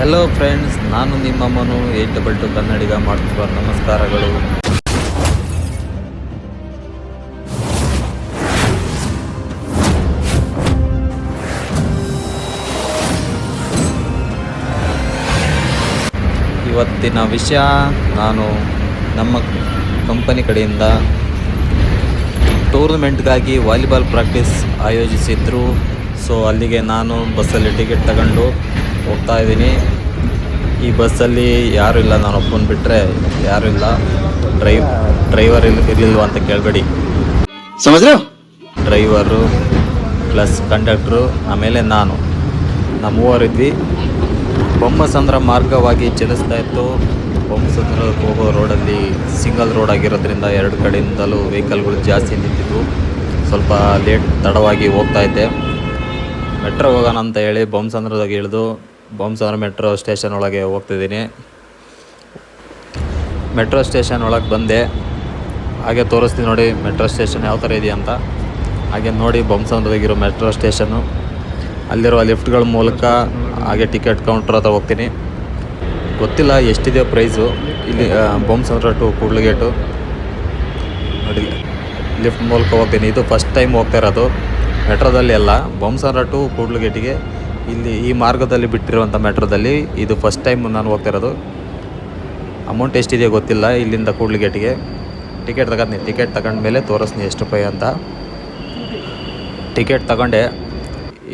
Hello friends ನಾನು ನಿಮ್ಮಮ್ಮನು eight double two Kannadiga ಮಾಡ್ತಿರುವ ನಮಸ್ಕಾರಗಳು. ಇವತ್ತಿನ ವಿಷಯ, ನಾನು ನಮ್ಮ ಕಂಪನಿ ಕಡೆಯಿಂದ ಟೂರ್ನಮೆಂಟ್ಗಾಗಿ ವಾಲಿಬಾಲ್ ಪ್ರಾಕ್ಟೀಸ್ ಆಯೋಜಿಸಿದ್ರು. ಸೊ ಅಲ್ಲಿಗೆ ನಾನು ಬಸ್ಸಲ್ಲಿ ಟಿಕೆಟ್ ತಗೊಂಡು ಹೋಗ್ತಾ ಇದ್ದೀನಿ. ಈ ಬಸ್ಸಲ್ಲಿ ಯಾರೂ ಇಲ್ಲ ನಾನು ಬಿಟ್ಟರೆ ಯಾರೂ ಇಲ್ಲ. ಡ್ರೈವ್ ಡ್ರೈವರ್ ಇಲ್ಲಿ ಇರಲಿಲ್ವ ಅಂತ ಕೇಳಬೇಡಿ. ಡ್ರೈವರು ಪ್ಲಸ್ ಕಂಡಕ್ಟ್ರು ಆಮೇಲೆ ನಾನು. ನಾವು ಮೂವರಿದ್ವಿ ಬೊಮ್ಮಸಂದ್ರ ಮಾರ್ಗವಾಗಿ ಚಲಿಸ್ತಾ ಇತ್ತು. ಬೊಮ್ಮಸಂದ್ರ ಹೋಗೋ ರೋಡಲ್ಲಿ ಸಿಂಗಲ್ ರೋಡ್ ಆಗಿರೋದ್ರಿಂದ ಎರಡು ಕಡೆಯಿಂದಲೂ ವೆಹಿಕಲ್ಗಳು ಜಾಸ್ತಿ ನಿಂತಿದ್ವು. ಸ್ವಲ್ಪ ಲೇಟ್ ತಡವಾಗಿ ಹೋಗ್ತಾ ಇದ್ದೆ. ಮೆಟ್ರೋ ಹೋಗೋಣ ಅಂತ ಹೇಳಿ ಬೊಮ್ಮಸಂದ್ರದಾಗ ಇಳಿದು ಬೊಮ್ಮಸಂದ್ರ ಮೆಟ್ರೋ ಸ್ಟೇಷನ್ ಒಳಗೆ ಹೋಗ್ತಿದ್ದೀನಿ. ಮೆಟ್ರೋ ಸ್ಟೇಷನ್ ಒಳಗೆ ಬಂದೆ. ಹಾಗೆ ತೋರಿಸ್ತೀನಿ ನೋಡಿ ಮೆಟ್ರೋ ಸ್ಟೇಷನ್ ಯಾವ ಥರ ಇದೆಯಾ ಅಂತ. ಹಾಗೆ ನೋಡಿ ಬೊಮ್ಮಸಾಗರದಾಗಿರೋ ಮೆಟ್ರೋ ಸ್ಟೇಷನ್ನು. ಅಲ್ಲಿರೋ ಲಿಫ್ಟ್ಗಳ ಮೂಲಕ ಹಾಗೆ ಟಿಕೆಟ್ ಕೌಂಟ್ರ್ ಹತ್ರ ಹೋಗ್ತೀನಿ. ಗೊತ್ತಿಲ್ಲ ಎಷ್ಟಿದೆಯೋ ಪ್ರೈಸು. ಇಲ್ಲಿ ಬೊಮ್ಮಸಾಗರ ಟು ಕೂಡ್ಲುಗೇಟು. ನೋಡಿ, ಲಿಫ್ಟ್ ಮೂಲಕ ಹೋಗ್ತೀನಿ. ಇದು ಫಸ್ಟ್ ಟೈಮ್ ಹೋಗ್ತಾ ಇರೋದು. ಮೆಟ್ರೋದಲ್ಲಿ ಅಲ್ಲ ಬೊಮ್ಮಸಾಗರ ಟು ಕೂಡ್ಲುಗೇಟಿಗೆ ಇಲ್ಲಿ ಈ ಮಾರ್ಗದಲ್ಲಿ ಬಿಟ್ಟಿರುವಂಥ ಮೆಟ್ರೋದಲ್ಲಿ ಇದು ಫಸ್ಟ್ ಟೈಮ್ ನಾನು ಹೋಗ್ತಿರೋದು ಅಮೌಂಟ್ ಎಷ್ಟಿದೆಯೋ ಗೊತ್ತಿಲ್ಲ ಇಲ್ಲಿಂದ ಕೂಡ್ಲಿಗೇಟಿಗೆ ಟಿಕೆಟ್ ತಗೊಂಡು ಟಿಕೆಟ್ ತಗೊಂಡ್ಮೇಲೆ ತೋರಿಸ್ತೀನಿ ಎಷ್ಟು ರೂಪಾಯಿ ಅಂತ. ಟಿಕೆಟ್ ತಗೊಂಡೆ.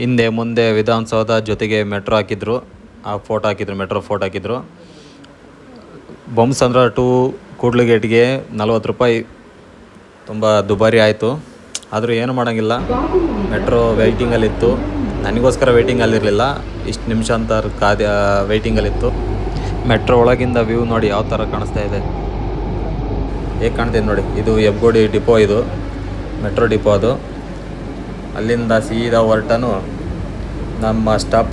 ಹಿಂದೆ ಮುಂದೆ ವಿಧಾನಸೌಧ ಜೊತೆಗೆ ಮೆಟ್ರೋ ಹಾಕಿದ್ರು. ಆ ಫೋಟೋ ಹಾಕಿದ್ರು, ಮೆಟ್ರೋ ಫೋಟೋ ಹಾಕಿದ್ರು. ಬೊಮ್ಮಸಂದ್ರ ಟು ಕೂಡ್ಲಿಗೇಟ್ಗೆ ನಲ್ವತ್ತು ರೂಪಾಯಿ. ತುಂಬ ದುಬಾರಿ ಆಯಿತು. ಆದರೂ ಏನು ಮಾಡೋಂಗಿಲ್ಲ. ಮೆಟ್ರೋ ವೆಯ್ಟಿಂಗಲ್ಲಿತ್ತು ನನಗೋಸ್ಕರ ವೆಯ್ಟಿಂಗಲ್ಲಿರಲಿಲ್ಲ ಇಷ್ಟು ನಿಮಿಷ ಅಂತ ಕಾದ ವೆಯ್ಟಿಂಗಲ್ಲಿತ್ತು ಮೆಟ್ರೋ ಒಳಗಿಂದ ವ್ಯೂ ನೋಡಿ ಯಾವ ಥರ ಕಾಣಿಸ್ತಾ ಇದೆ. ಹೇಗೆ ಕಾಣ್ತಿದೆ ನೋಡಿ, ಇದು ಹೆಬ್ಗೋಡಿ ಡಿಪೋ ಇದು. ಮೆಟ್ರೋ ಡಿಪೋ ಅದು. ಅಲ್ಲಿಂದ ಸೀದಾ ಹೊರಟನು ನಮ್ಮ ಸ್ಟಾಪ್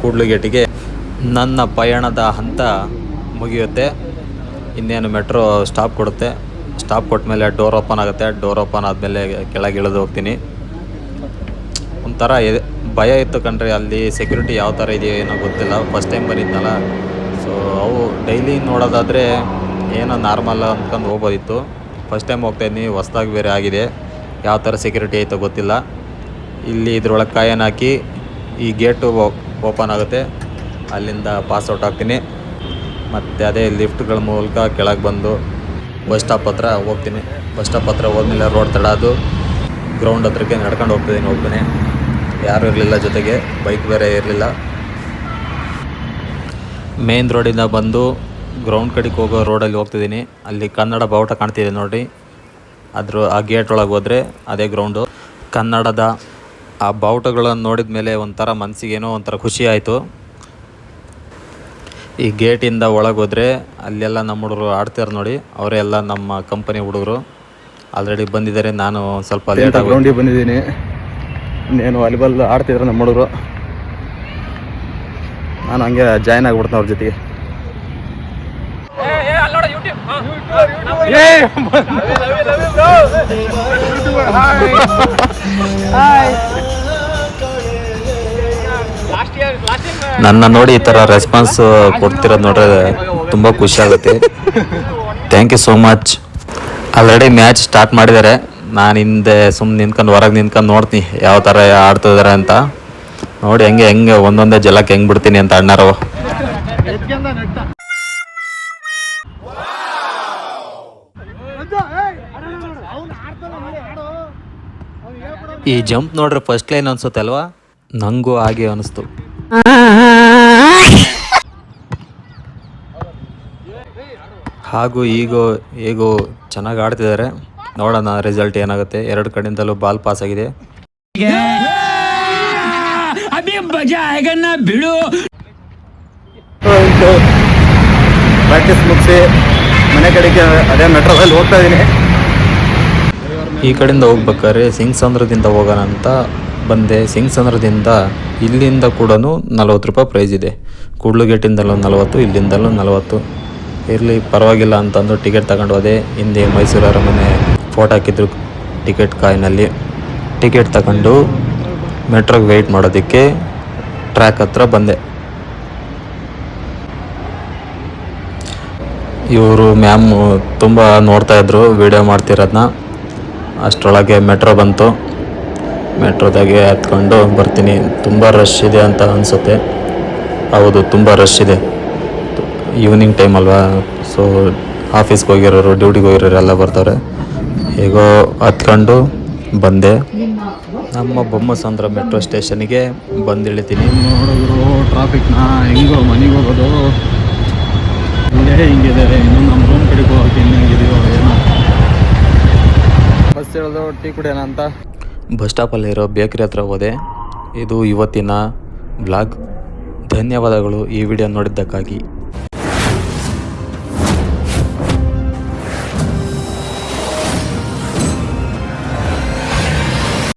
ಕೂಡ್ಲುಗೇಟಿಗೆ ನನ್ನ ಪಯಣದ ಹಂತ ಮುಗಿಯುತ್ತೆ. ಇನ್ನೇನು ಮೆಟ್ರೋ ಸ್ಟಾಪ್ ಕೊಡುತ್ತೆ. ಸ್ಟಾಪ್ ಕೊಟ್ಟ ಮೇಲೆ ಡೋರ್ ಓಪನ್ ಆಗುತ್ತೆ. ಡೋರ್ ಓಪನ್ ಆದಮೇಲೆ ಕೆಳಗೆ ಇಳಿದು ಹೋಗ್ತೀನಿ. ಒಂಥರ ಭಯ ಇತ್ತು ಕಣ್ರಿ, ಅಲ್ಲಿ ಸೆಕ್ಯೂರಿಟಿ ಯಾವ ಥರ ಇದೆಯೋ ಏನೋ ಗೊತ್ತಿಲ್ಲ ಫಸ್ಟ್ ಟೈಮ್ ಬಂದಿದ್ನಲ್ಲ ಸೊ ಅವು ಡೈಲಿ ನೋಡೋದಾದರೆ ಏನೋ ನಾರ್ಮಲ್ ಅಂದ್ಕೊಂಡು ಹೋಗ್ಬೋದಿತ್ತು. ಫಸ್ಟ್ ಟೈಮ್ ಹೋಗ್ತಾಯಿದ್ದೀನಿ ಹೊಸ್ದಾಗಿ ಬೇರೆ ಆಗಿದೆ. ಯಾವ ಥರ ಸೆಕ್ಯೂರಿಟಿ ಐತೋ ಗೊತ್ತಿಲ್ಲ. ಇಲ್ಲಿ ಇದ್ರೊಳಗೆ ಕಾಯನ್ನು ಹಾಕಿ, ಈ ಗೇಟು ಓಪನ್ ಆಗುತ್ತೆ. ಅಲ್ಲಿಂದ ಪಾಸ್ಔಟ್ ಆಗ್ತೀನಿ ಮತ್ತು ಅದೇ ಲಿಫ್ಟ್ಗಳ ಮೂಲಕ ಕೆಳಗೆ ಬಂದು ಬಸ್ ಸ್ಟಾಪ್ ಹತ್ರ ಹೋಗ್ತೀನಿ. ಬಸ್ ಸ್ಟಾಪ್ ಹತ್ರ ಹೋದ್ಮೇಲೆ ರೋಡ್ ತಡ ಅದು. ಗ್ರೌಂಡ್ ಹತ್ರಕ್ಕೆ ನಡ್ಕೊಂಡು ಹೋಗ್ತಿದ್ದೀನಿ ಒಬ್ಬನೇ ಯಾರೂ ಇರಲಿಲ್ಲ ಜೊತೆಗೆ ಬೈಕ್ ಬೇರೆ ಇರಲಿಲ್ಲ. ಮೇನ್ ರೋಡಿಂದ ಬಂದು ಗ್ರೌಂಡ್ ಕಡೆಗೆ ಹೋಗೋ ರೋಡಲ್ಲಿ ಹೋಗ್ತಿದ್ದೀನಿ. ಅಲ್ಲಿ ಕನ್ನಡ ಬಾವುಟ ಕಾಣ್ತಿದೆ ನೋಡಿ. ಅದ್ರ, ಆ ಗೇಟ್ ಒಳಗೆ ಹೋದರೆ ಅದೇ ಗ್ರೌಂಡು ಕನ್ನಡದ ಆ ಬಾವುಟಗಳನ್ನು ನೋಡಿದ ಮೇಲೆ ಒಂಥರ ಮನಸ್ಸಿಗೇನೋ ಒಂಥರ ಖುಷಿ ಆಯಿತು. ಈ ಗೇಟಿಂದ ಒಳಗೆ ಹೋದರೆ ಅಲ್ಲೆಲ್ಲ ನಮ್ಮ ಹುಡುಗರು ಆಡ್ತಾರೆ ನೋಡಿ. ಅವರೇ ಎಲ್ಲ ನಮ್ಮ ಕಂಪನಿ ಹುಡುಗರು. ಆಲ್ರೆಡಿ ಬಂದಿದ್ದಾರೆ. ನಾನು ಸ್ವಲ್ಪ ಲೇಟ್ ಬಂದಿದ್ದೀನಿ. ಇನ್ನೇನು ವಾಲಿಬಾಲ್ ಆಡ್ತಿದ್ರು ನಮ್ಮ ಹುಡುಗರು. ನಾನು ಹಂಗೆ ಜಾಯ್ನ್ ಆಗ್ಬಿಡ್ತೀನಿ ಅವ್ರ ಜೊತೆಗೆ. ನನ್ನ ನೋಡಿ ಈ ಥರ ರೆಸ್ಪಾನ್ಸ್ ಕೊಡ್ತಿರೋದು ನೋಡ್ರೆ ತುಂಬ ಖುಷಿ ಆಗುತ್ತೆ. Thank you so much already match start ಮಾಡಿದ್ದಾರೆ. ನಾನು ಹಿಂದೆ ಸುಮ್ಮನೆ ನಿಂತ್ಕೊಂಡು ಹೊರಗೆ ನಿಂತ್ಕೊಂಡು ನೋಡ್ತೀನಿ ಯಾವ ಥರ ಆಡ್ತಿದ್ದಾರೆ ಅಂತ. ನೋಡಿ ಹೆಂಗೆ ಹೆಂಗೆ ಒಂದೊಂದೇ ಜಲಕ್ಕೆ ಹೆಂಗೆ ಬಿಡ್ತೀನಿ ಅಂತ ಅಣ್ಣರು. ಈ ಜಂಪ್ ನೋಡ್ರೆ ಫಸ್ಟ್ ಲೈನ್ ಅನ್ಸುತ್ತೆ ಅಲ್ವಾ? ನಂಗೂ ಹಾಗೆ ಅನಿಸ್ತು. ಹಾಗೂ ಈಗೋ ಹೇಗೋ ಚೆನ್ನಾಗಿ ಆಡ್ತಿದ್ದಾರೆ ನೋಡೋಣ ರಿಸಲ್ಟ್ ಏನಾಗುತ್ತೆ. ಎರಡು ಕಡೆಯಿಂದಲೂ ಬಾಲ್ ಪಾಸ್ ಆಗಿದೆ. ಪ್ರಾಕ್ಟೀಸ್ ಮುಗಿಸಿ ಮನೆ ಕಡೆಗೆ ಅದೇ ಮೆಟ್ರೋದಲ್ಲಿ ಹೋಗ್ತಾ ಇದ್ದೀನಿ ಈ ಕಡೆಯಿಂದ ಹೋಗ್ಬೇಕಾದ್ರೆ ಸಿಂಗ್ ಸಂದ್ರದಿಂದ ಹೋಗೋಣ ಅಂತ ಬಂದೆ. ಸಿಂಗ್ ಸಂದ್ರದಿಂದ ಇಲ್ಲಿಂದ ಕೂಡ ನಲವತ್ತು ರೂಪಾಯಿ ಪ್ರೈಸ್ ಇದೆ. ಕೂಡ್ಲುಗೇಟಿಂದಲೂ ನಲವತ್ತು ಇಲ್ಲಿಂದಲೂ ನಲವತ್ತು. ಇರಲಿ ಪರವಾಗಿಲ್ಲ ಅಂತಂದು ಟಿಕೆಟ್ ತಗೊಂಡು ಹೋದೆ. ಹಿಂದೆ ಮೈಸೂರು ಅರಮನೆ ಫೋಟೋ ಹಾಕಿದ್ರು ಟಿಕೆಟ್ ಕಾಯಿನಲ್ಲಿ. ಟಿಕೆಟ್ ತಗೊಂಡು ಮೆಟ್ರೋಗೆ ವೆಯ್ಟ್ ಮಾಡೋದಕ್ಕೆ ಟ್ರ್ಯಾಕ್ ಹತ್ರ ಬಂದೆ. ಇವರು ಮ್ಯಾಮ್ ತುಂಬ ನೋಡ್ತಾ ಇದ್ರು ವಿಡಿಯೋ ಮಾಡ್ತಿರೋದನ್ನ ಅಷ್ಟರೊಳಗೆ ಮೆಟ್ರೋ ಬಂತು. ಮೆಟ್ರೋದಾಗೆ ಹತ್ಕೊಂಡು ಬರ್ತೀನಿ. ತುಂಬ ರಶ್ ಇದೆ ಅಂತ ಅನಿಸುತ್ತೆ. ಹೌದು, ತುಂಬ ರಶ್ ಇದೆ. ಈವ್ನಿಂಗ್ ಟೈಮ್ ಅಲ್ವಾ? ಸೊ ಆಫೀಸ್ಗೆ ಹೋಗಿರೋರು ಡ್ಯೂಟಿಗೆ ಹೋಗಿರೋರು ಎಲ್ಲ ಬರ್ತಾರೆ. ಹೇಗೋ ಹತ್ಕೊಂಡು ಬಂದೆ. ನಮ್ಮ ಬೊಮ್ಮಸಂದ್ರ ಮೆಟ್ರೋ ಸ್ಟೇಷನ್ಗೆ ಬಂದಿಳಿತೀನಿ. ನೋಡಿದ್ರು ಟ್ರಾಫಿಕ್ನ ಹೆಂಗೋ ಮನೆಗೆ ಹೋಗೋದು. ಇಲ್ಲೇ ಹಿಂಗಿದೆ ಇನ್ನು ನಮ್ಮ ರೂಮ್ ಕಡೆಗೆ ಹೋಗೋಕೆ ಇನ್ನು ಹೆಂಗಿದೆಯೋ ಏನೋ. ಬಸ್ ಹೇಳೋದು ಟೀ ಕುಡಿಯೋಣ ಅಂತ. ಬಸ್ ಸ್ಟಾಪಲ್ಲಿರೋ ಬೇಕ್ರಿ ಹತ್ರ ಹೋದೆ. ಇದು ಇವತ್ತಿನ ಬ್ಲಾಗ್ ಧನ್ಯವಾದಗಳು ಈ ವಿಡಿಯೋ ನೋಡಿದ್ದಕ್ಕಾಗಿ.